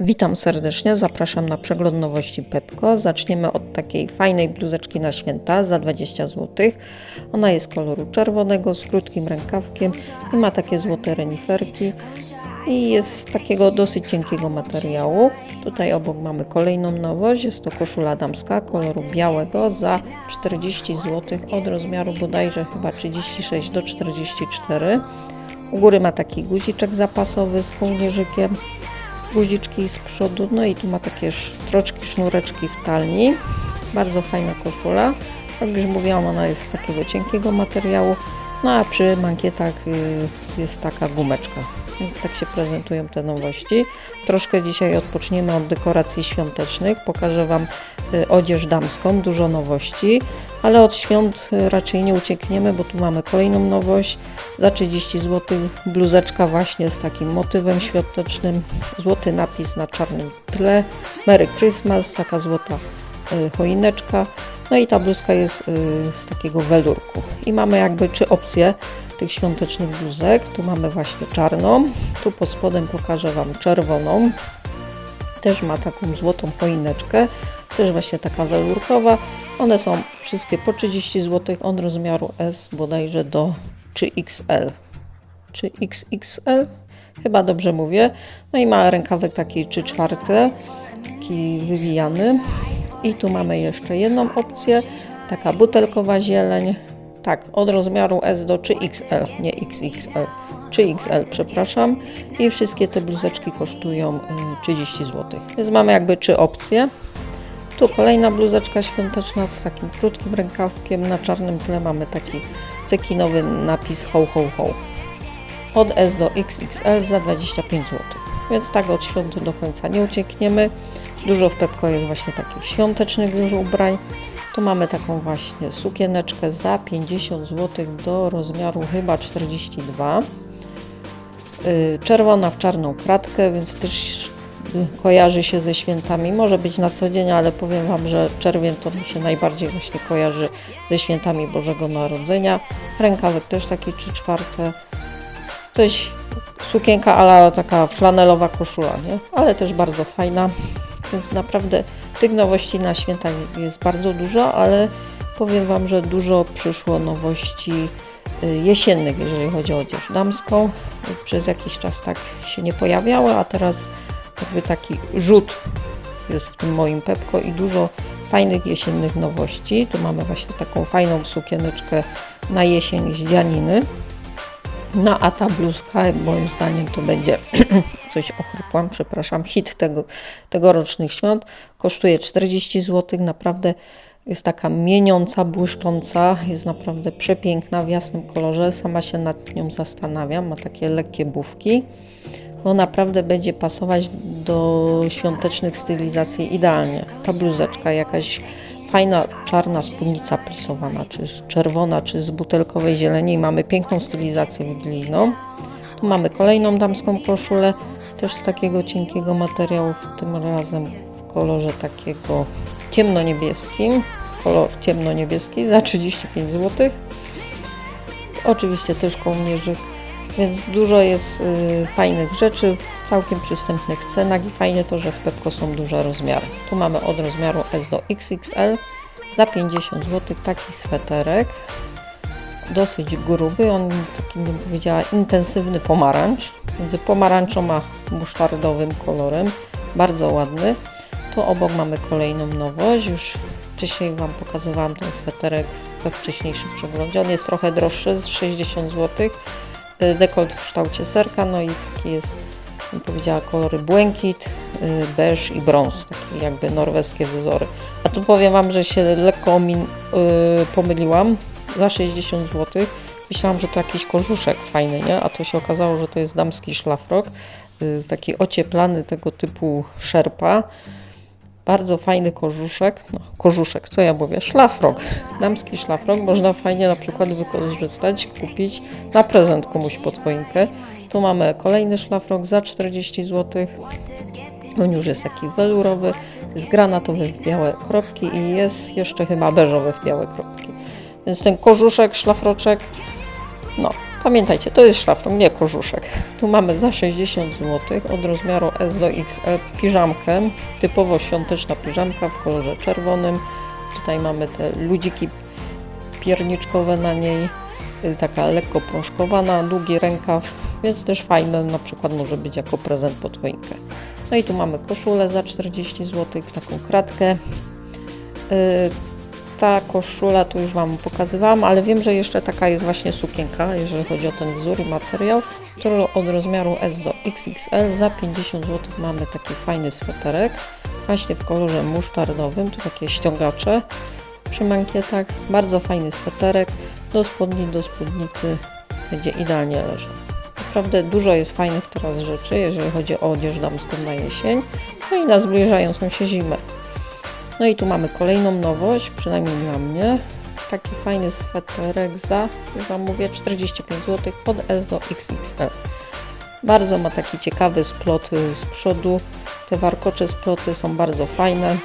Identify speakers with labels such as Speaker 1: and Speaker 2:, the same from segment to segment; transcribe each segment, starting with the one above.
Speaker 1: Witam serdecznie, zapraszam na przegląd nowości Pepko. Zaczniemy od takiej fajnej bluzeczki na święta za 20 zł. Ona jest koloru czerwonego z krótkim rękawkiem i ma takie złote reniferki i jest z takiego dosyć cienkiego materiału. Tutaj obok mamy kolejną nowość, jest to koszula damska koloru białego za 40 zł od rozmiaru bodajże chyba 36 do 44. U góry ma taki guziczek zapasowy z kołnierzykiem guziczki z przodu, no i tu ma takie troczki, sznureczki w talii. Bardzo fajna koszula. Jak już mówiłam, ona jest z takiego cienkiego materiału, no a przy mankietach y, jest taka gumeczka. Więc tak się prezentują te nowości. Troszkę dzisiaj odpoczniemy od dekoracji świątecznych. Pokażę Wam odzież damską, dużo nowości, ale od świąt y, raczej nie uciekniemy, bo tu mamy kolejną nowość. Za 30 zł bluzeczka właśnie z takim motywem świątecznym, złoty napis na czarnym tle, Merry Christmas, taka złota y, choineczka. No i ta bluzka jest y, z takiego welurku. I mamy jakby trzy opcje tych świątecznych bluzek. Tu mamy właśnie czarną, tu pod spodem pokażę Wam czerwoną. Też ma taką złotą choineczkę, też właśnie taka welurkowa. One są wszystkie po 30 zł, od rozmiaru S bodajże do 3XL. Czy XXL? Chyba dobrze mówię. No i ma rękawek taki 3 czwarte, taki wywijany. I tu mamy jeszcze jedną opcję, taka butelkowa zieleń. Tak, od rozmiaru S do 3XL, nie XXL. 3XL, przepraszam. I wszystkie te bluzeczki kosztują y, 30 zł. Więc mamy jakby trzy opcje. Tu kolejna bluzeczka świąteczna z takim krótkim rękawkiem. Na czarnym tle mamy taki cekinowy napis ho ho ho. Od S do XXL za 25 zł. Więc tak od świąt do końca nie uciekniemy. Dużo w Pepko jest właśnie takich świątecznych już ubrań. Tu mamy taką właśnie sukieneczkę za 50 zł do rozmiaru chyba 42. Y, Czerwona w czarną kratkę, więc też kojarzy się ze świętami. Może być na co dzień, ale powiem Wam, że czerwień to mi się najbardziej właśnie kojarzy ze świętami Bożego Narodzenia. Rękawek też taki 3 czwarte. Coś, sukienka ale taka flanelowa koszula, nie? Ale też bardzo fajna. Więc naprawdę tych nowości na święta jest bardzo dużo, ale powiem Wam, że dużo przyszło nowości y, jesiennych, jeżeli chodzi o odzież damską. Przez jakiś czas tak się nie pojawiały, a teraz jakby taki rzut jest w tym moim Pepko i dużo fajnych jesiennych nowości. Tu mamy właśnie taką fajną sukieneczkę na jesień z dzianiny. No a ta bluzka, moim zdaniem, to będzie coś ochrypłam, przepraszam, hit tego, tegorocznych świąt. Kosztuje 40 zł, naprawdę jest taka mieniąca, błyszcząca, jest naprawdę przepiękna w jasnym kolorze. Sama się nad nią zastanawiam, ma takie lekkie bufki, bo naprawdę będzie pasować do świątecznych stylizacji idealnie. Ta bluzeczka jakaś fajna czarna spódnica plisowana, czy czerwona, czy z butelkowej zieleni. Mamy piękną stylizację wigilijną. Tu mamy kolejną damską koszulę, też z takiego cienkiego materiału, tym razem w kolorze takiego ciemnoniebieskim. Kolor ciemnoniebieski za 35 zł. Oczywiście też kołnierzyk, więc dużo jest y, fajnych rzeczy w całkiem przystępnych cenach i fajnie to, że w Pepko są duże rozmiary. Tu mamy od rozmiaru S do XXL za 50 zł taki sweterek. Dosyć gruby, on taki bym powiedziała intensywny pomarańcz, między pomarańczą a musztardowym kolorem. Bardzo ładny. Tu obok mamy kolejną nowość. Już wcześniej Wam pokazywałam ten sweterek we wcześniejszym przeglądzie. On jest trochę droższy, z 60 zł. Y, Dekolt w kształcie serka, no i taki jest, bym powiedziała, kolory błękit, y, beż i brąz, takie jakby norweskie wzory. A tu powiem Wam, że się lekko omin, y, pomyliłam. Za 60 zł myślałam, że to jakiś kożuszek fajny, nie? A to się okazało, że to jest damski szlafrok, taki ocieplany tego typu szerpa. Bardzo fajny kożuszek, no kożuszek, co ja mówię, szlafrok, damski szlafrok, można fajnie na przykład wykorzystać, kupić. Na prezent komuś pod choinkę. Tu mamy kolejny szlafrok za 40 zł, on już jest taki welurowy, jest granatowy w białe kropki i jest jeszcze chyba beżowy w białe kropki. Więc ten kożuszek, szlafroczek, no Pamiętajcie, to jest szlafrok, nie kożuszek. Tu mamy za 60 zł od rozmiaru S do XL piżamkę, typowo świąteczna piżamka w kolorze czerwonym. Tutaj mamy te ludziki pierniczkowe na niej, jest taka lekko prążkowana, długi rękaw, więc też fajne, na przykład może być jako prezent pod choinkę. No i tu mamy koszulę za 40 zł w taką kratkę. Yy, ta koszula to już Wam pokazywałam, ale wiem, że jeszcze taka jest właśnie sukienka, jeżeli chodzi o ten wzór i materiał, to od rozmiaru S do XXL za 50 zł mamy taki fajny sweterek, właśnie w kolorze musztardowym, tu takie ściągacze przy mankietach, bardzo fajny sweterek, do spodni, do spódnicy będzie idealnie leżał. Naprawdę dużo jest fajnych teraz rzeczy, jeżeli chodzi o odzież damską na jesień, no i na zbliżającą się zimę. No i tu mamy kolejną nowość, przynajmniej dla mnie. Taki fajny sweterek za, już Wam mówię, 45 zł od S do XXL. Bardzo ma taki ciekawy splot y, z przodu. Te warkocze sploty są bardzo fajne.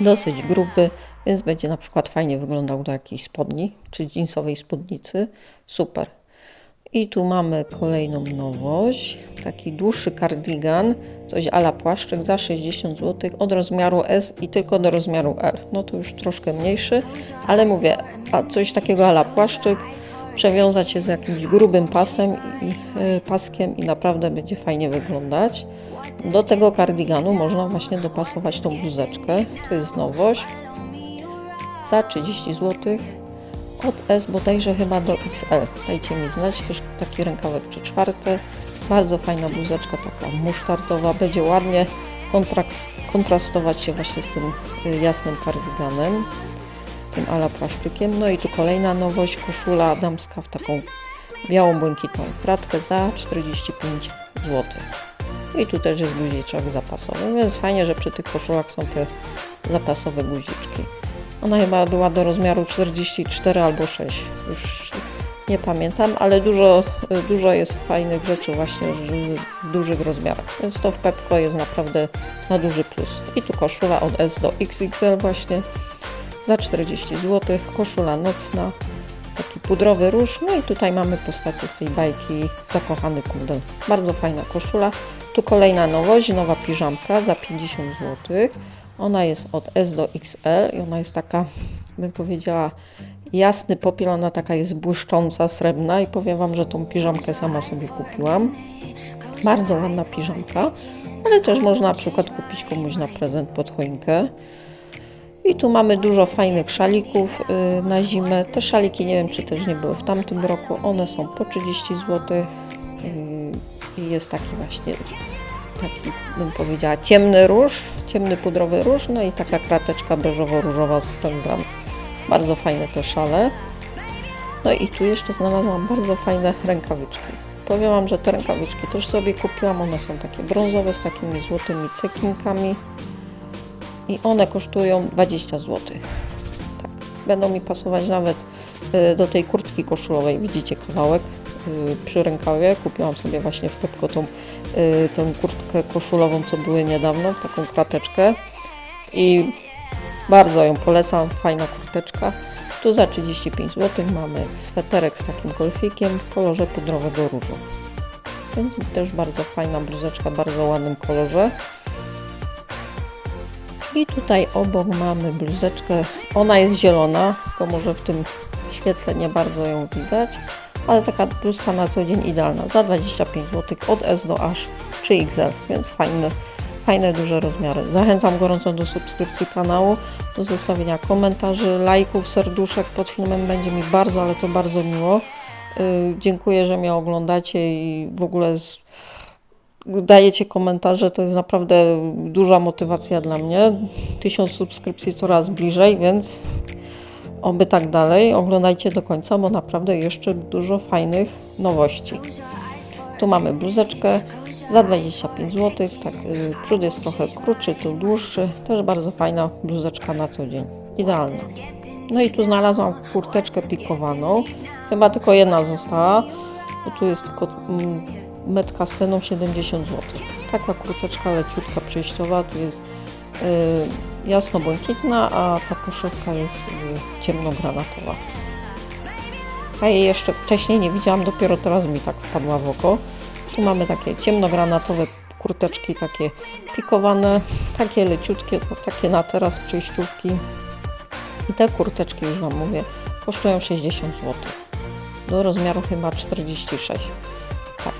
Speaker 1: Dosyć gruby, więc będzie na przykład fajnie wyglądał do jakiejś spodni, czy jeansowej spódnicy. Super. I tu mamy kolejną nowość, taki dłuższy kardigan, coś ala płaszczyk za 60 zł od rozmiaru S i tylko do rozmiaru L. No to już troszkę mniejszy, ale mówię, a coś takiego ala płaszczyk, przewiązać je z jakimś grubym pasem i y, paskiem i naprawdę będzie fajnie wyglądać. Do tego kardiganu można właśnie dopasować tą bluzeczkę, to jest nowość, za 30 zł od S bodajże chyba do XL. Dajcie mi znać, też taki rękawek czy czwarty. Bardzo fajna bluzeczka, taka musztardowa, będzie ładnie kontrast, kontrastować się właśnie z tym y, jasnym kardiganem, tym ala płaszczykiem. No i tu kolejna nowość, koszula damska w taką białą, błękitną kratkę za 45 zł. I tu też jest guziczek zapasowy, więc fajnie, że przy tych koszulach są te zapasowe guziczki. Ona chyba była do rozmiaru 44 albo 6. Już nie pamiętam, ale dużo, dużo jest fajnych rzeczy właśnie w, w dużych rozmiarach. Więc to w Pepko jest naprawdę na duży plus. I tu koszula od S do XXL właśnie za 40 zł. Koszula nocna, taki pudrowy róż. No i tutaj mamy postacie z tej bajki Zakochany Kundel. Bardzo fajna koszula. Tu kolejna nowość, nowa piżamka za 50 zł. Ona jest od S do XL i ona jest taka, bym powiedziała, jasny popiel, ona taka jest błyszcząca, srebrna i powiem Wam, że tą piżamkę sama sobie kupiłam. Bardzo ładna piżamka, ale też można na przykład kupić komuś na prezent pod choinkę. I tu mamy dużo fajnych szalików y, na zimę. Te szaliki nie wiem, czy też nie były w tamtym roku. One są po 30 zł. Y, I jest taki właśnie taki, bym powiedziała, ciemny róż, ciemny pudrowy róż, no i taka krateczka beżowo-różowa z frędzlami. Bardzo fajne te szale. No i tu jeszcze znalazłam bardzo fajne rękawiczki. Powiem Wam, że te rękawiczki też sobie kupiłam. One są takie brązowe z takimi złotymi cekinkami i one kosztują 20 zł. Tak, będą mi pasować nawet y, do tej kurtki koszulowej. Widzicie kawałek przy rękawie. Kupiłam sobie właśnie w Pepko tą, y, tą kurtkę koszulową, co były niedawno, w taką krateczkę. I bardzo ją polecam, fajna kurteczka. Tu za 35 zł mamy sweterek z takim golfikiem w kolorze pudrowego różu. Więc też bardzo fajna bluzeczka, bardzo ładnym kolorze. I tutaj obok mamy bluzeczkę. Ona jest zielona, tylko może w tym świetle nie bardzo ją widać, ale taka bluzka na co dzień idealna. Za 25 zł od S do aż 3XL, więc fajne, fajne duże rozmiary. Zachęcam gorąco do subskrypcji kanału, do zostawienia komentarzy, lajków, serduszek pod filmem. Będzie mi bardzo, ale to bardzo miło. Yy, dziękuję, że mnie oglądacie i w ogóle z, dajecie komentarze, to jest naprawdę duża motywacja dla mnie. Tysiąc subskrypcji coraz bliżej, więc oby tak dalej. Oglądajcie do końca, bo naprawdę jeszcze dużo fajnych nowości. Tu mamy bluzeczkę za 25 zł. Tak, y, przód jest trochę krótszy, tu dłuższy. Też bardzo fajna bluzeczka na co dzień. Idealna. No i tu znalazłam kurteczkę pikowaną. Chyba tylko jedna została, bo tu jest tylko mm, metka z ceną 70 zł. Taka kurteczka leciutka, przejściowa, tu jest y, jasno-błękitna, a ta poszewka jest y, ciemnogranatowa. Ja jej jeszcze wcześniej nie widziałam, dopiero teraz mi tak wpadła w oko. Tu mamy takie ciemnogranatowe kurteczki, takie pikowane, takie leciutkie, takie na teraz przejściówki. I te kurteczki, już Wam mówię, kosztują 60 zł. Do rozmiaru chyba 46. Tak.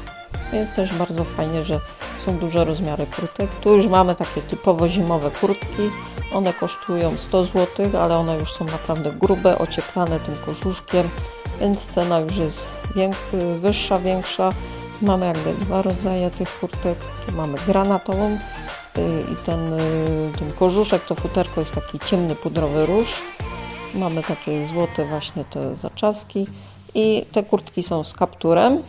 Speaker 1: Więc też bardzo fajnie, że są duże rozmiary kurtek. Tu już mamy takie typowo zimowe kurtki. One kosztują 100 zł, ale one już są naprawdę grube, ocieplane tym kożuszkiem, więc cena już jest wiek- wyższa, większa. Mamy jakby dwa rodzaje tych kurtek. Tu mamy granatową y, i ten, y, ten kożuszek, to futerko jest taki ciemny pudrowy róż. Mamy takie złote właśnie te zaczaski i te kurtki są z kapturem.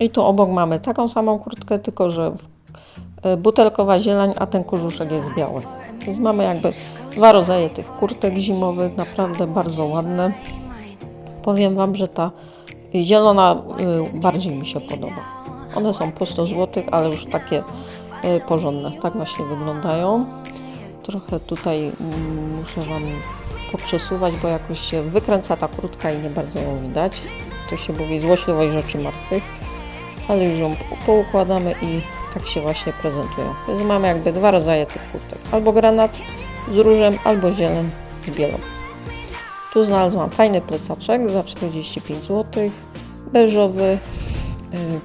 Speaker 1: I tu obok mamy taką samą kurtkę, tylko że e, butelkowa zieleń, a ten kożuszek jest biały. Więc mamy jakby dwa rodzaje tych kurtek zimowych, naprawdę bardzo ładne. Powiem Wam, że ta zielona y, bardziej mi się podoba. One są po 100 zł, ale już takie y, porządne. Tak właśnie wyglądają. Trochę tutaj mm, muszę Wam poprzesuwać, bo jakoś się wykręca ta kurtka i nie bardzo ją widać. To się mówi złośliwość rzeczy martwych, ale już ją po- poukładamy i tak się właśnie prezentują. Więc mamy jakby dwa rodzaje tych kurtek. Albo granat z różem, albo zieleń z bielą. Tu znalazłam fajny plecaczek za 45 zł, beżowy y,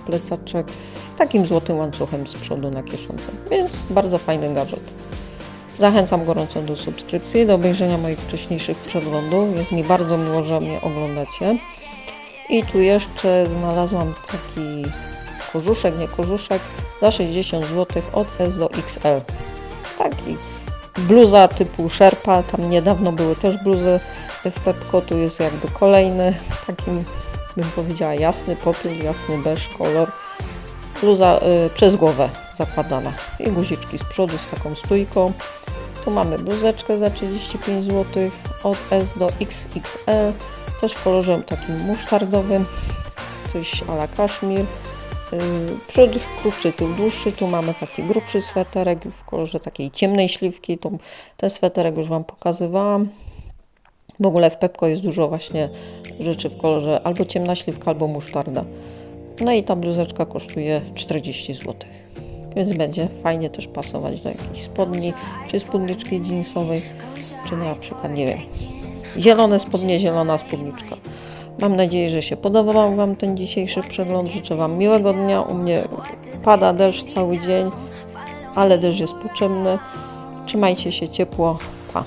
Speaker 1: plecaczek z takim złotym łańcuchem z przodu na kieszonce, więc bardzo fajny gadżet. Zachęcam gorąco do subskrypcji, do obejrzenia moich wcześniejszych przeglądów. Jest mi bardzo miło, że mnie oglądacie. I tu jeszcze znalazłam taki kożuszek, nie kożuszek, za 60 zł od S do XL. Taki bluza typu Sherpa, tam niedawno były też bluzy w Pepko, tu jest jakby kolejny, takim bym powiedziała jasny popiół, jasny beż kolor. Bluza y, przez głowę zakładana i guziczki z przodu z taką stójką. Tu mamy bluzeczkę za 35 zł od S do XXL, też w kolorze takim musztardowym, coś ala kaszmir. Yy, Przód krótszy, tył dłuższy. Tu mamy taki grubszy sweterek w kolorze takiej ciemnej śliwki. To, ten sweterek już Wam pokazywałam. W ogóle w Pepko jest dużo właśnie rzeczy w kolorze albo ciemna śliwka, albo musztarda. No i ta bluzeczka kosztuje 40 zł. Więc będzie fajnie też pasować do jakiejś spodni, czy spódniczki jeansowej, czy na przykład, nie wiem, zielone spodnie, zielona spódniczka. Mam nadzieję, że się podobał Wam ten dzisiejszy przegląd. Życzę Wam miłego dnia. U mnie pada deszcz cały dzień, ale deszcz jest potrzebny. Trzymajcie się ciepło. Pa.